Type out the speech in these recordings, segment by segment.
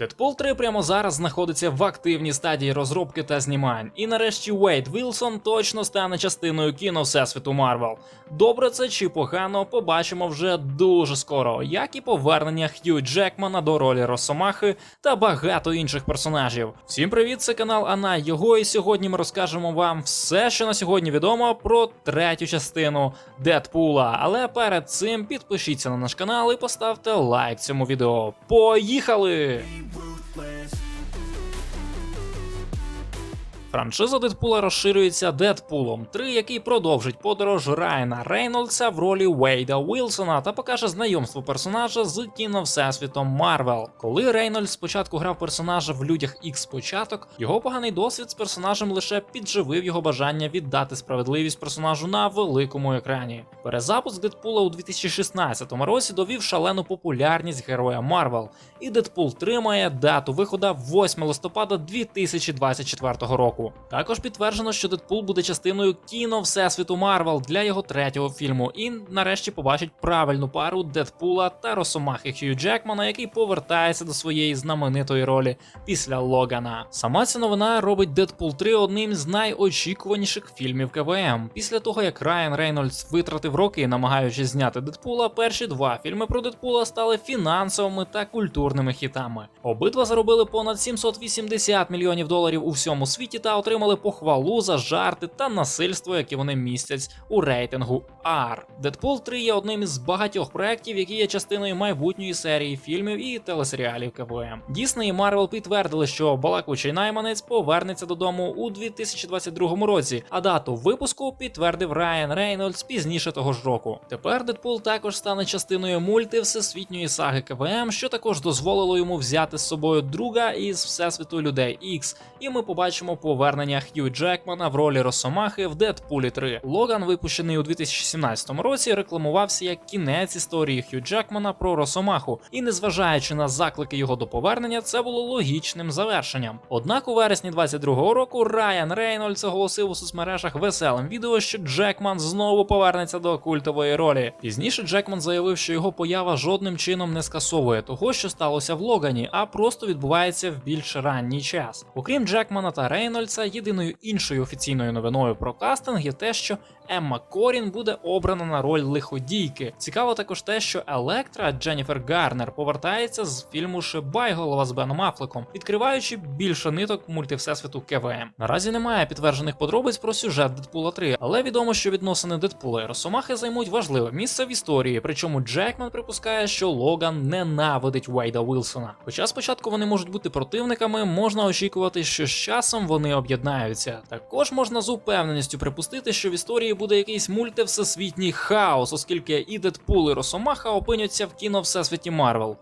Дедпул 3 прямо зараз знаходиться в активній стадії розробки та знімань. І нарешті Уейд Вілсон точно стане частиною кіно Всесвіту Марвел. Добре це чи погано, побачимо вже дуже скоро, як і повернення Хью Джекмана до ролі Росомахи та багато інших персонажів. Всім привіт, це канал Ана Його, і сьогодні ми розкажемо вам все, що на сьогодні відомо про третю частину Дедпула. Але перед цим підпишіться на наш канал і поставте лайк цьому відео. Поїхали! ruthless Франшиза Дедпула розширюється Дедпулом 3, який продовжить подорож Райана Рейнольдса в ролі Вейда Уілсона та покаже знайомство персонажа з кіно Всесвітом Марвел. Коли Рейнольдс спочатку грав персонажа в людях X початок, його поганий досвід з персонажем лише підживив його бажання віддати справедливість персонажу на великому екрані. Перезапуск Дедпула у 2016 році довів шалену популярність героя Марвел, і Дедпул 3 має дату виходу 8 листопада 2024 року. Також підтверджено, що Дедпул буде частиною кіно Всесвіту Марвел для його третього фільму, і нарешті побачить правильну пару Дедпула та Росомахи Хью Джекмана, який повертається до своєї знаменитої ролі після Логана. Сама ця новина робить Дедпул 3 одним з найочікуваніших фільмів КВМ. Після того як Райан Рейнольдс витратив роки, намагаючись зняти Дедпула, перші два фільми про Дедпула стали фінансовими та культурними хітами. Обидва заробили понад 780 мільйонів доларів у всьому світі та отримали похвалу за жарти та насильство, які вони містять у рейтингу R. Дедпул 3 є одним із багатьох проєктів, які є частиною майбутньої серії фільмів і телесеріалів КВМ. Дісней і Марвел підтвердили, що балакучий найманець повернеться додому у 2022 році, а дату випуску підтвердив Райан Рейнольдс пізніше того ж року. Тепер Дедпул також стане частиною мульти всесвітньої саги КВМ, що також дозволило йому взяти з собою друга із всесвіту людей X, і ми побачимо повернення Хью Джекмана в ролі Росомахи в Дедпулі 3. Логан, випущений у 2017 році, рекламувався як кінець історії Хью Джекмана про Росомаху, і незважаючи на заклики його до повернення, це було логічним завершенням. Однак у вересні 22-го року Райан Рейнольдс оголосив у соцмережах веселим відео, що Джекман знову повернеться до культової ролі. Пізніше Джекман заявив, що його поява жодним чином не скасовує того, що сталося в Логані, а просто відбувається в більш ранній час. Окрім Джекмана та Рейнольдса, єдиною іншою офіційною новиною про кастинг є те, що Емма Корін буде обрана на роль лиходійки. Цікаво також те, що Електра Дженніфер Гарнер повертається з фільму Шибайголова з Беном Афлеком, відкриваючи більше ниток мультивсесвіту КВМ. Наразі немає підтверджених подробиць про сюжет Дедпула 3, але відомо, що відносини Дедпула і Росомахи займуть важливе місце в історії. Причому Джекман припускає, що Логан ненавидить Уейда Уілсона. Хоча спочатку вони можуть бути противниками, можна очікувати, що з часом вони об'єднаються. Також можна з упевненістю припустити, що в історії буде якийсь мультивсесвітній хаос, оскільки і Дедпул, і Росомаха опиняться в кіно всесвіті Марвел.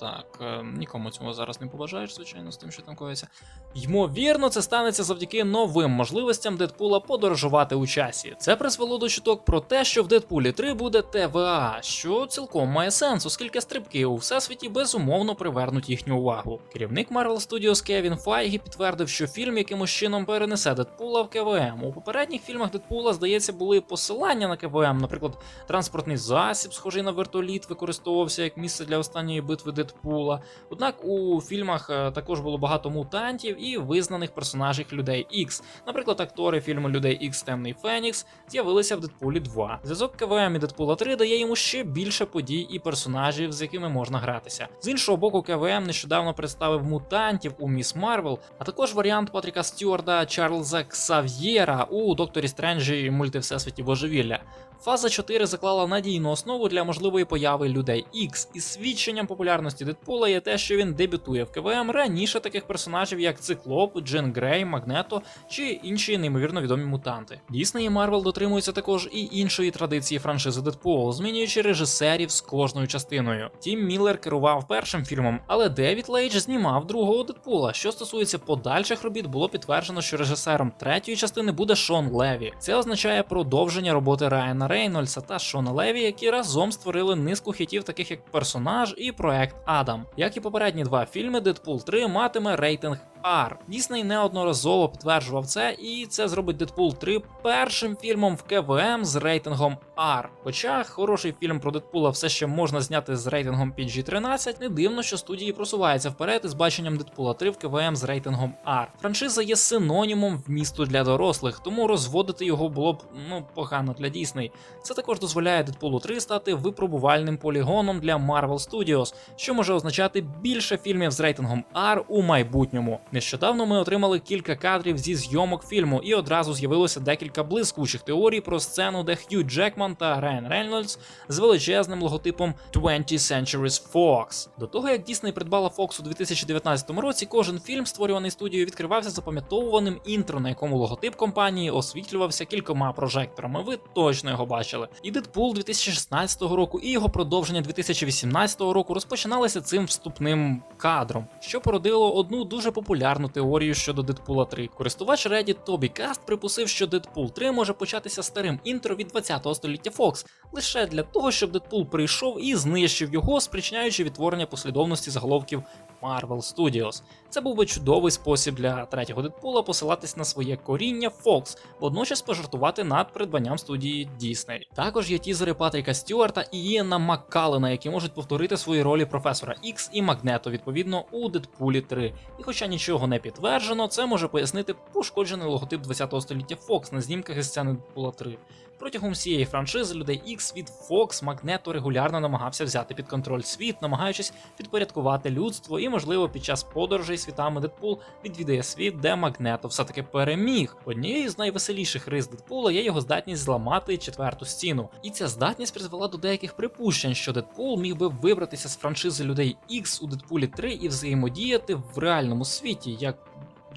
Так, е, нікому цього зараз не побажаєш, звичайно, з тим, що там коїться. Ймовірно, це станеться завдяки новим можливостям Дедпула подорожувати у часі. Це призвело до чуток про те, що в Дедпулі 3 буде ТВА, що цілком має сенс, оскільки стрибки у всесвіті безумовно привернуть їхню увагу. Керівник Marvel Studios Кевін Файгі підтвердив, що фільм якимось чином перенесе Дедпула в КВМ. У попередніх фільмах Дедпула, здається, були посилання на КВМ, наприклад, транспортний засіб, схожий на вертоліт, використовувався як місце для останньої битви Дедпула. Однак у фільмах е, також було багато мутантів і визнаних персонажів людей X. Наприклад, актори фільму Людей X Темний Фенікс з'явилися в Дедпулі 2. Зв'язок КВМ і Дедпула 3 дає йому ще більше подій і персонажів, з якими можна гратися. З іншого боку, КВМ нещодавно представив мутантів у Міс Марвел, а також варіант Патріка Стюарда Чарльза Ксав'єра у Докторі Стренджі мультивсесвіті Божевілля. Фаза 4 заклала надійну основу для можливої появи людей X, і свідченням популярності Дедпула є те, що він дебютує в КВМ раніше таких персонажів, як Циклоп, Джин Грей, Магнето чи інші неймовірно відомі мутанти. Дісней і Марвел дотримуються також і іншої традиції франшизи Дедпул, змінюючи режисерів з кожною частиною. Тім Міллер керував першим фільмом, але Девід Лейдж знімав другого Дедпула. Що стосується подальших робіт, було підтверджено, що режисером третьої частини буде Шон Леві. Це означає продовження роботи Райана Рейнольдса та Шона Леві, які разом створили низку хітів, таких як персонаж і проект Адам. Як і попередні два фільми, Дедпул 3 матиме рейтинг R. Дісней неодноразово підтверджував це, і це зробить Дедпул 3 першим фільмом в КВМ з рейтингом R. Хоча хороший фільм про Дедпула все ще можна зняти з рейтингом PG-13, не дивно, що студії просуваються вперед із баченням Дедпула 3 в КВМ з рейтингом R. Франшиза є синонімом вмісту для дорослих, тому розводити його було б ну погано для Дісней. Це також дозволяє Дедпулу 3 стати випробувальним полігоном для Marvel Studios, що може означати більше фільмів з рейтингом R у майбутньому. Нещодавно ми отримали кілька кадрів зі зйомок фільму, і одразу з'явилося декілька блискучих теорій про сцену, де Хью Джекман та Райан Рейнольдс з величезним логотипом 20th Centuries Fox. До того як Дісней придбала Fox у 2019 році, кожен фільм, створюваний студією, відкривався запам'ятовуваним інтро, на якому логотип компанії освітлювався кількома прожекторами. Ви точно його бачили. І Дедпул 2016 року, і його продовження 2018 року розпочиналися цим вступним кадром, що породило одну дуже популярну теорію щодо Дедпула 3. Користувач Reddit Тобі Каст припустив, що Дедпул 3 може початися старим інтро від 20-го століття Fox, лише для того, щоб Дедпул прийшов і знищив його, спричиняючи відтворення послідовності заголовків Marvel Studios. Це був би чудовий спосіб для третього Дедпула посилатись на своє коріння Fox, водночас пожартувати над придбанням студії Disney. Також є тізери Патріка Стюарта і Ієна Маккалена, які можуть повторити свої ролі професора X і Магнето, відповідно, у Дедпулі 3. І хоча нічого не підтверджено, це може пояснити пошкоджений логотип 20-го століття Fox на знімках із сцени Дедпула 3. Протягом всієї франшизи людей X від Fox Магнето регулярно намагався взяти під контроль світ, намагаючись підпорядкувати людство, і, можливо, під час подорожей світами Дедпул відвідає світ, де Магнето все-таки переміг. Однією з найвеселіших рис Дедпула є його здатність зламати четверту стіну. І ця здатність призвела до деяких припущень, що Дедпул міг би вибратися з франшизи людей X у Дедпулі 3 і взаємодіяти в реальному світі, як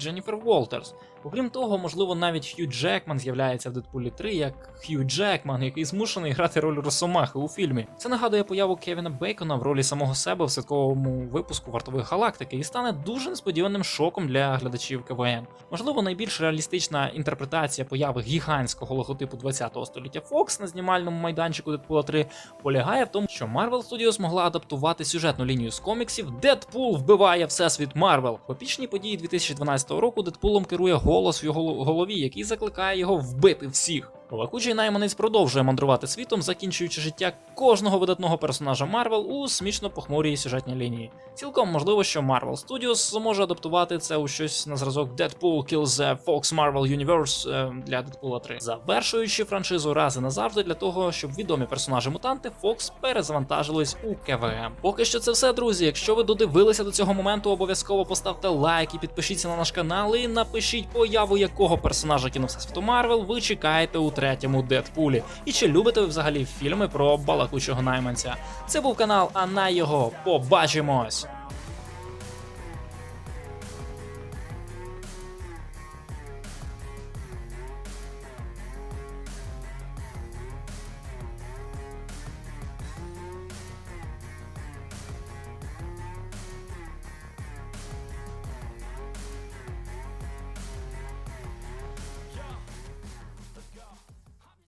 Дженніфер Волтерс. Окрім того, можливо, навіть Хью Джекман з'являється в Дедпулі 3 як Хью Джекман, який змушений грати роль Росомахи у фільмі. Це нагадує появу Кевіна Бейкона в ролі самого себе в святковому випуску вартових галактики і стане дуже несподіваним шоком для глядачів КВН. Можливо, найбільш реалістична інтерпретація появи гігантського логотипу 20-го століття Fox на знімальному майданчику Дедпула 3 полягає в тому, що Marvel Studios змогла адаптувати сюжетну лінію з коміксів Дедпул вбиває всесвіт Марвел. В епічній події 2012 року Дедпулом керує голос в його голові, який закликає його вбити всіх. Балакучий найманець продовжує мандрувати світом, закінчуючи життя кожного видатного персонажа Марвел у смішно похмурій сюжетній лінії. Цілком можливо, що Marvel Studios зможе адаптувати це у щось на зразок Deadpool Kills the Fox Marvel Universe е, для Deadpool 3, завершуючи франшизу раз і назавжди для того, щоб відомі персонажі-мутанти Fox перезавантажились у КВМ. Поки що це все, друзі. Якщо ви додивилися до цього моменту, обов'язково поставте лайк і підпишіться на наш канал і напишіть появу якого персонажа кіно Всесвіту Марвел ви чекаєте у третьому Дедпулі. І чи любите ви взагалі фільми про балакучого найманця? Це був канал, а на його побачимось!